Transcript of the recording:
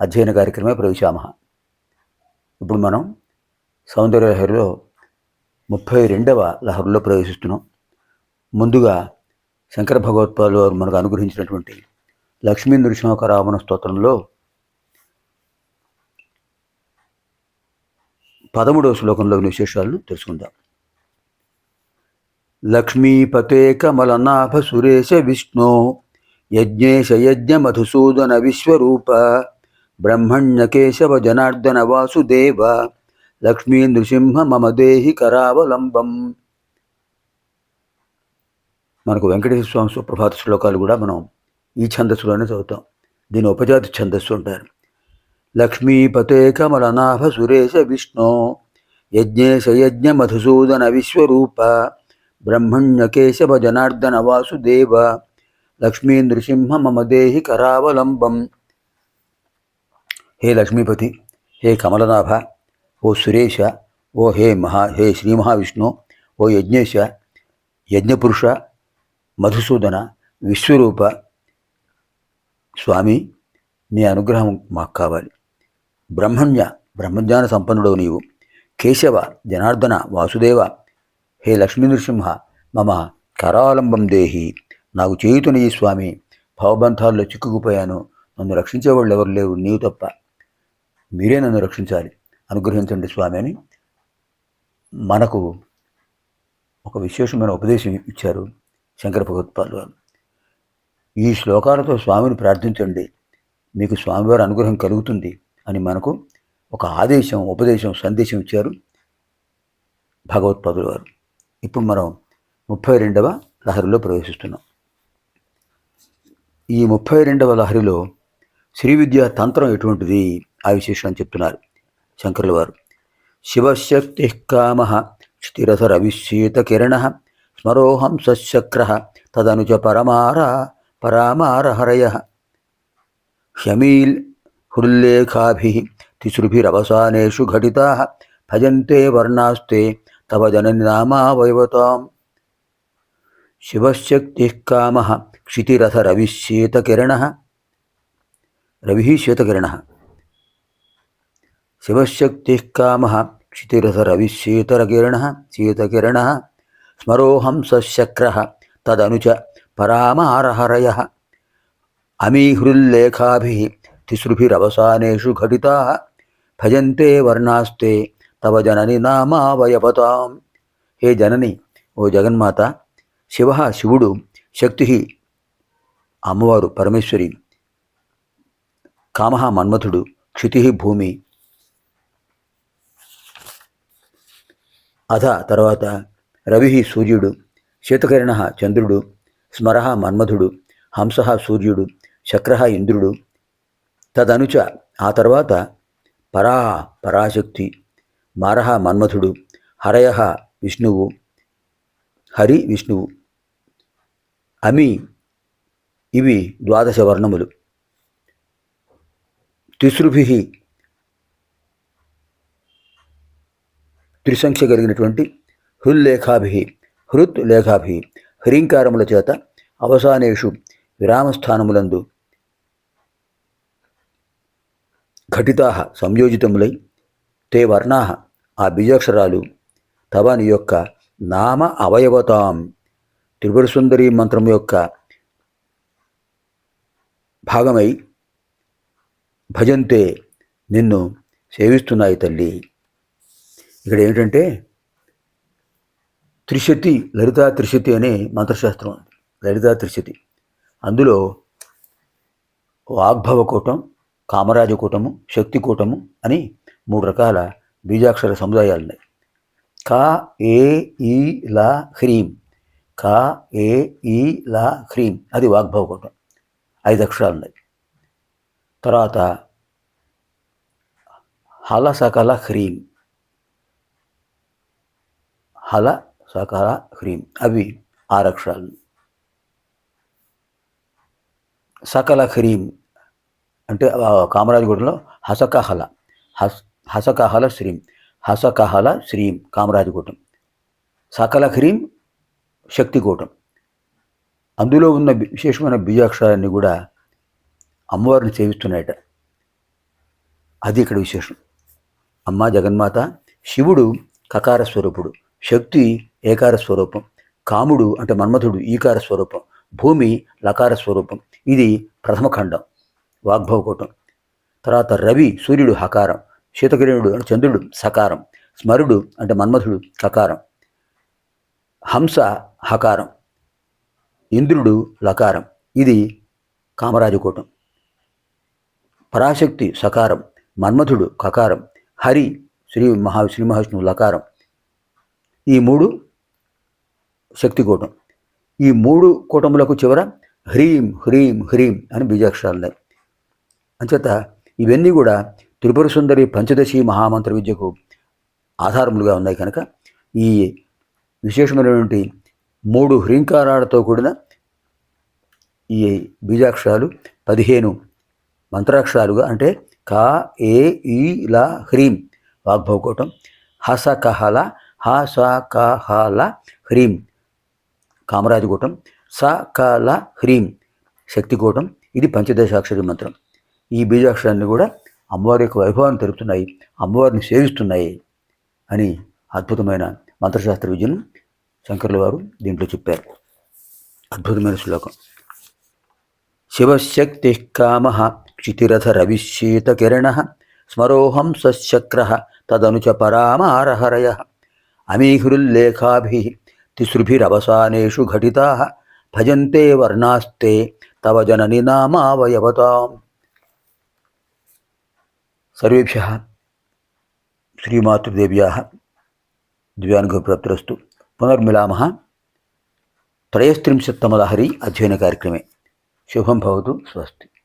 అధ్యయన కార్యక్రమే ప్రవేశామ ఇప్పుడు మనం సౌందర్య లహరిలో ముప్పై రెండవ లహరిలో ప్రవేశిస్తున్నాం. ముందుగా శంకర భగవత్పాదులు వారు మనకు అనుగ్రహించినటువంటి లక్ష్మీ నృసింహకరావణ స్తోత్రంలో పదమూడవ శ్లోకంలోని విశేషాలను తెలుసుకుందాం. లక్ష్మీపతే కమలనాభ సురేశ విష్ణు యజ్ఞేశ యజ్ఞ మధుసూదన విశ్వరూప బ్రహ్మణ్య కేశవ జనార్దన వాసుదేవ లక్ష్మీ నృసింహ మమ దేహి కరావలంబం మనకు వెంకటేశ్వర స్వామి సుప్రభాత శ్లోకాలు కూడా మనం ఈ ఛందస్సులోనే చదువుతాం. దీని ఉపజాతి ఛందస్సు అంటారు. లక్ష్మీపతే కమలనాభ సురేశ విష్ణు యజ్ఞేశ యజ్ఞ మధుసూదన విశ్వరూప బ్రహ్మణ్య కేశవ జనార్దన వాసుదేవ లక్ష్మీ నృసింహ మమ దేహి కరావలంబం. హే లక్ష్మీపతి హే కమలనాభ ఓ సురేష ఓ హే మహా హే శ్రీ మహావిష్ణు ఓ యజ్ఞేశ యజ్ఞపురుష మధుసూదన విశ్వరూప స్వామి నీ అనుగ్రహం మాకు కావాలి. బ్రహ్మణ్య బ్రహ్మజ్ఞాన సంపన్నుడవు నీవు. కేశవ జనార్దన వాసుదేవ హే లక్ష్మీ నృసింహ మమ కరాలంబం దేహి. నాకు చేయుతుని ఈ స్వామి భవబంధాల్లో చిక్కుకుపోయాను. నన్ను రక్షించేవాళ్ళు ఎవరు లేరు నీవు తప్ప. మీరే నన్ను రక్షించాలి. అనుగ్రహించండి స్వామి అని మనకు ఒక విశేషమైన ఉపదేశం ఇచ్చారు శంకర భగవత్పాలు వారు ఈ శ్లోకాలతో స్వామిని ప్రార్థించండి. మీకు స్వామివారి అనుగ్రహం కలుగుతుంది అని మనకు ఒక ఆదేశం ఉపదేశం సందేశం ఇచ్చారు భగవత్పాదుల వారు ఇప్పుడు మనం ముప్పై రెండవ లహరిలో ప్రవేశిస్తున్నాం. ఈ ముప్పై రెండవ లహరిలో శ్రీ విద్యా తంత్రం ఎటువంటిది? ఆ విశేషాన్ని చెప్తున్నారు శంకరుల వారు. శివశక్తి కామ స్థిరసరవిశీత కిరణ స్మరోహం సశక్ర తదనుజ పరమార పరామారహరయ హ్యమీల్ హృల్లేఖాభి తిసృభిరవసానేషు ఘటితా భజంతే వర్ణాస్తే తవ జనని శివశక్తి కామ క్షితిరథరవిశీతకిరణ రవి శ్వేతకిరణ శివశక్తి కామ క్షితిరసరవిశీతరకిరణ శీతకిరణ స్మరోహంసశక్ర తదనుచ పరామారహరయ అమీహృల్లేఖాభి తిసృభిరవసానేషు ఘటితా భజంతే వర్ణాస్తే తవ జనని నామావయవతాం హే జనని ఓ జగన్మాత శివ శివుడు శక్తి అమ్మవారు పరమేశ్వరి కామ మన్మథుడు క్షితి భూమి అధ తర్వాత రవి సూర్యుడు శీతకరణ చంద్రుడు స్మర మన్మధుడు హంస సూర్యుడు శక్ర ఇంద్రుడు. తదనుచ ఆ తర్వాత పరా పరాశక్తి మారహ మన్మథుడు హరయ విష్ణువు హరి విష్ణువు. అమి ఇవి ద్వాదశ వర్ణములు తిసృభి త్రిసంఖ్య కలిగినటువంటి హుల్లేఖాభి హృత్ లేఖాభి హ్రీంకారముల చేత అవసానేషు విరామస్థానములందు ఘటితా సంయోజితములై తే వర్ణా ఆ బీజాక్షరాలు తవ నీ యొక్క నామ అవయవతాం. త్రిపుర సుందరి యొక్క భాగమై భజంతే నిన్ను సేవిస్తున్నాయి తల్లి. ఇక్కడ ఏమిటంటే త్రిశతి లలితా త్రిశతి అనే మంత్రశాస్త్రం ఉంది. లలితా త్రిశతి. అందులో వాగ్భవ కూటం కామరాజ కూటము శక్తి కూటము అని మూడు రకాల బీజాక్షర సముదాయాలు ఉన్నాయి కా ఏ ఈ లా హ్రీం. కా ఏ ఈ లా హ్రీం. అది వాగ్భవ కూటం. ఐదు అక్షరాలు ఉన్నాయి తర్వాత హల సకల హ్రీం. హల సకల హ్రీం. అవి ఆరక్షరాలు. సకల హ్రీం అంటే కామరాజగూడలో హసకహల. హస్ హసకహల శ్రీం. హసకహల శ్రీం కామరాజగూటం. సకల హ్రీం శక్తికూటం అందులో ఉన్న విశేషమైన బీజాక్షరాలన్నీ కూడా అమ్మవారిని సేవిస్తున్నాయట. అది ఇక్కడ విశేషం. అమ్మ జగన్మాత శివుడు కకార స్వరూపుడు. శక్తి ఏకార స్వరూపం కాముడు అంటే మన్మథుడు ఈకార స్వరూపం భూమి లకార స్వరూపం ఇది ప్రథమ ఖండం. వాగ్భవకూటం తర్వాత రవి సూర్యుడు హకారం. శీతకిరణుడు అంటే చంద్రుడు సకారం. స్మరుడు అంటే మన్మథుడు కకారం. హంస హకారం. ఇంద్రుడు లకారం. ఇది కామరాజకూటం పరాశక్తి సకారం. మన్మథుడు కకారం. హరి శ్రీ మహా శ్రీ మహావిష్ణువు లకారం. ఈ మూడు శక్తికూటం ఈ మూడు కూటములకు చివర హ్రీం హ్రీం హ్రీం అని బీజాక్షరాలు ఉన్నాయి అంచేత ఇవన్నీ కూడా త్రిపుర సుందరి పంచదశి మహామంత్ర విద్యకు ఆధారములుగా ఉన్నాయి కనుక ఈ విశేషమైనటువంటి మూడు హ్రీంకారాలతో కూడిన ఈ బీజాక్షరాలు పదిహేను మంత్రాక్షరాలుగా అంటే కా ఏ ఈ ల హ్రీం వాగ్భవకోటం హస కహల హ స ల హ్రీం. కామరాజగూటం స కల హ్రీం. శక్తికూటం ఇది పంచదశాక్షరి మంత్రం. ఈ బీజాక్షరాన్ని కూడా అమ్మవారి యొక్క వైభవాన్ని తెలుపుతున్నాయి. అమ్మవారిని సేవిస్తున్నాయి అని అద్భుతమైన మంత్రశాస్త్ర విద్యను శంకర్ల వారు దీంట్లో చెప్పారు. అద్భుతమైన శ్లోకం. శివశక్తి కామ క్షితిరథ రవిశీతకిరణ స్మరోహం సశక్ర తదనుచ పరామారహరయ अमीहुरुल्लेखाभिः तिसृभिरवसानेषु घटिताः। भजन्ते वर्णास्ते, तव जननि नामावयवताम्। सर्वेभ्यः श्रीमातृदेव्याः दिव्यानुभवप्राप्तिरस्तु। पुनर्मिलामः त्रयस्त्रिंशत्तमलहरी अध्ययनकार्यक्रमे। शुभं भवतु, स्वस्ति।